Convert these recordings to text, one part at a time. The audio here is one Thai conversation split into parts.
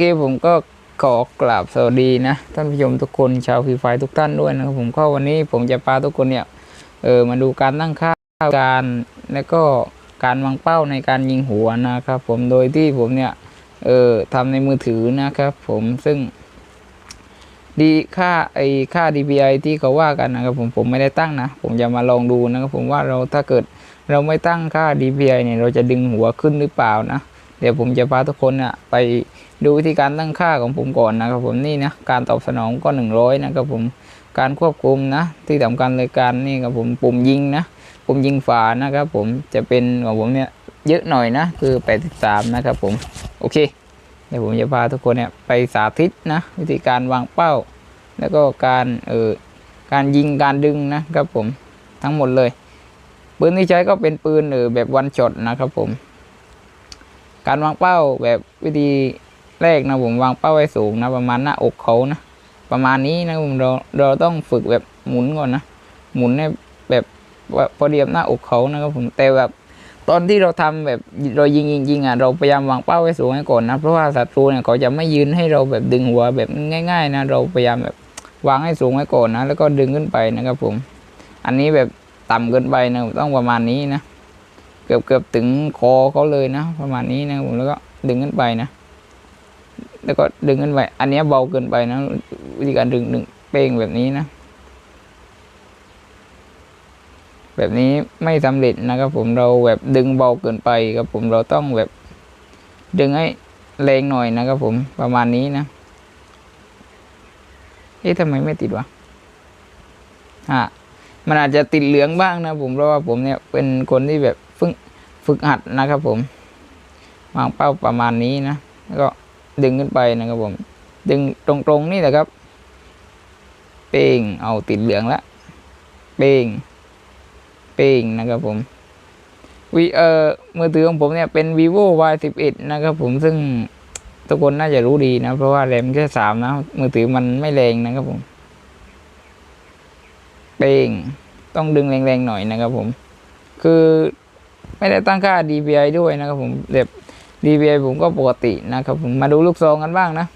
Kill. โอเคผมก็ขอกราบสวัสดีนะ ท่านผู้ชมทุกคนชาวฟรีไฟทุกท่านด้วยนะครับผมก็วันนี้ผมจะพาทุกคนเนี่ยเออมาดูการตั้งค่าการและก็การวางเป้าในการยิงหัวนะครับ ผมโดยที่ผมเนี่ยเออทำในมือถือนะครับผมซึ่งดีค่าไอค่า DPI ที่เขาว่ากันนะครับผมผมไม่ได้ตั้งนะ ผมจะมาลองดูนะครับผมว่าเราถ้าเกิดเราไม่ตั้งค่า DPI เนี่ยเราจะดึงหัวขึ้นหรือเปล่านะ เดี๋ยวผมจะพาทุกคนน่ะไปดูวิธีการตั้งค่าของผมก่อนนะครับผมนี่นะการตอบสนองก็ 100 นะครับผมการควบคุมนะที่สำคัญเลยการนี่ครับผมปุ่มยิงนะปุ่มยิงฝานะครับผมจะเป็นของผมเนี่ยเยอะหน่อยนะคือ 83 นะครับผมโอเค เดี๋ยวผมจะพาทุกคนเนี่ยไปสาธิตนะวิธีการวางเป้า แล้วก็การเออการยิงการดึงนะครับผมทั้งหมดเลยปืนที่ใช้ก็เป็นปืนเออแบบวันช็อตนะครับผม การวางเป้าแบบวิธีแรกนะผมวางเป้าไว้สูงนะประมาณหน้าอกเขานะประมาณนี้นะผมเราเราต้องฝึกแบบหมุนก่อนนะหมุนให้แบบว่าพอดีกับหน้าอกเขานะครับผมแต่แบบตอนที่เราทำแบบเรายิงยิงยิงอะเราพยายามวางเป้าไว้สูงให้ก่อนนะเพราะว่าศัตรูเนี่ยเขาจะไม่ยืนให้เราแบบดึงหัวแบบง่าย ๆ นะเราพยายามแบบวางให้สูงไว้ก่อนนะ แล้วก็ดึงขึ้นไปนะครับผม อันนี้แบบต่ำเกินไปนะต้องประมาณนี้นะ กือบเกือบถึงคอเขาเลยนะ ประมาณนี้นะผมแล้วก็ดึงขึ้นไปนะ แล้วก็ดึงขึ้นไปอันนี้เบาเกินไปนะ วิธีการดึงดึงเป้งแบบนี้นะ แบบนี้ไม่สำเร็จนะครับผมเราแบบดึงเบาเกินไปครับผมเราต้องแบบ ดึงให้แรงหน่อยนะครับผมประมาณนี้นะเอ๊ะทำไมไม่ติดวะฮะมันอาจจะติดเหลืองบ้างนะผมเพราะว่าผมเนี่ยเป็นคนที่แบบ ฝึกหัดนะครับผมวางเป้าประมาณนี้นะแล้วก็ดึงขึ้นไปนะครับผม ดึงตรงๆนี่แหละครับ เป้งเอาติดเหลืองละเป้งเป้งนะครับผมวีเออมือถือของผมเนี่ยเป็น vivo y 1 1นะครับผมซึ่งทุกคนน่าจะรู้ดีนะ เพราะว่าแรมแค่สามนะ มือถือมันไม่แรงนะครับผม เป้งต้องดึงแรงๆหน่อยนะครับผม คือ ไม่ได้ตั้งค่า DPI ด้วยนะครับผมแบบ DPI ผมก็ปกตินะครับผมมาดูลูกซองกันบ้างนะ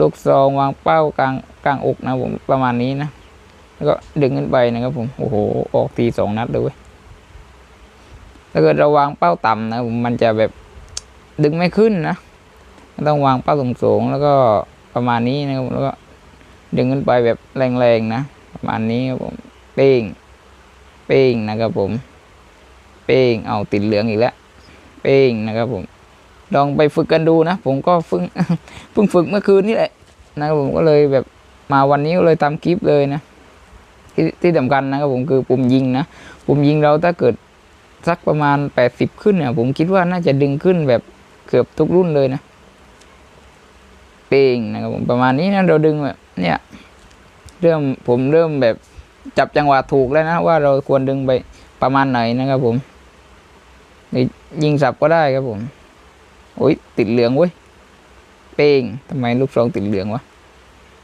ลูกซองวางเป้ากลางกลางอกนะผมประมาณนี้นะแล้วก็ดึงขึ้นไปนะครับผมโอ้โหออกทีสองนัดเลยเว้ยถ้าเกิดเราวางเป้าต่ำนะผมมันจะแบบดึงไม่ขึ้นนะต้องวางเป้าสูงๆแล้วก็ประมาณนี้นะครับแล้วก็ดึงขึ้นไปแบบแรงๆนะประมาณนี้ครับผมเป้งเป้งนะครับผม เป้งเอาติดเหลืองอีกแล้ว เป้งนะครับผม ลองไปฝึกกันดูนะ ผมก็เพิ่งเพิ่งฝึกเมื่อคืนนี่แหละนะครับผมก็เลยแบบมาวันนี้ก็เลยทำคลิปเลยนะ ที่ที่สำคัญนะครับผมคือปุ่มยิงนะปุ่มยิงเราถ้าเกิดสักประมาณแปดสิบขึ้นเนี่ย ผมคิดว่าน่าจะดึงขึ้นแบบเกือบทุกรุ่นเลยนะ เป้งนะครับผมประมาณนี้นะเราดึงแบบเนี่ยเริ่มผมเริ่มแบบจับจังหวะถูกแล้วนะว่าเราควรดึงไปประมาณไหนนะครับผม หรือยิงสับก็ได้ครับผมโอ้ยติดเหลืองเว้ยเป้งทำไมลูกซองติดเหลืองวะ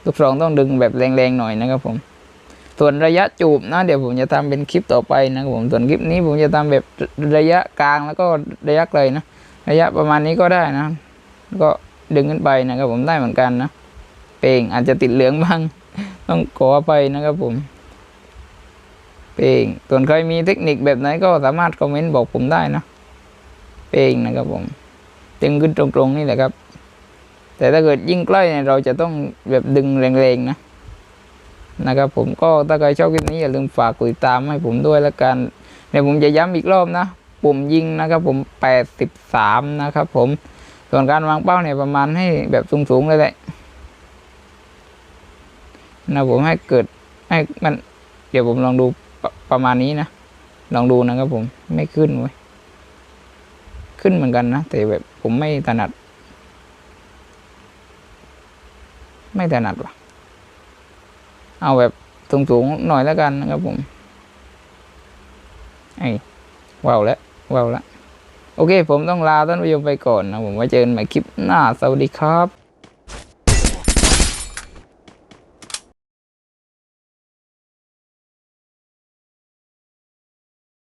ลูกซองต้องดึงแบบแรงๆหน่อยนะครับผม ส่วนระยะจูบนะเดี๋ยวผมจะทำเป็นคลิปต่อไปนะครับผมส่วนคลิปนี้ผมจะทำแบบระยะกลางแล้วก็ระยะไกลนะระยะประมาณนี้ก็ได้นะ ก็ดึงขึ้นไปนะครับผมได้เหมือนกันนะเป้งอาจจะติดเหลืองบ้าง ต้องขออภัยนะครับผมเป้งส่วนใครมีเทคนิคแบบไหนก็สามารถคอมเมนต์บอกผมได้นะ เป้งนะครับผมดึงขึ้นตรงๆนี่แหละครับ แต่ถ้าเกิดยิ่งใกล้เนี่ยเราจะต้องแบบดึงแรงๆนะนะครับ ผมก็ถ้าใครชอบคลิปนี้อย่าลืมฝากกดติดตามให้ผมด้วยแล้วกันเดี๋ยวผมจะย้ำอีกรอบนะปุ่มยิงนะครับ ผม 83 นะครับ ผมส่วนการวางเป้าเนี่ยประมาณให้แบบสูงๆเลยแหละนะผมให้เกิดให้มัน เดี๋ยวผมลองดูปประมาณนี้นะ ลองดูนะครับผมไม่ขึ้นเว้ย ขึ้นเหมือนกันนะ แต่แบบผมไม่ถนัด ไม่ถนัดว่ะ เอาแบบสูงๆหน่อยแล้วกันนะครับผม ไอ้ว้าวแล้วว้าวแล้ว โอเค ผมต้องลาท่านผู้ชมไปก่อนนะผมไว้เจอกันใหม่คลิปหน้า สวัสดีครับ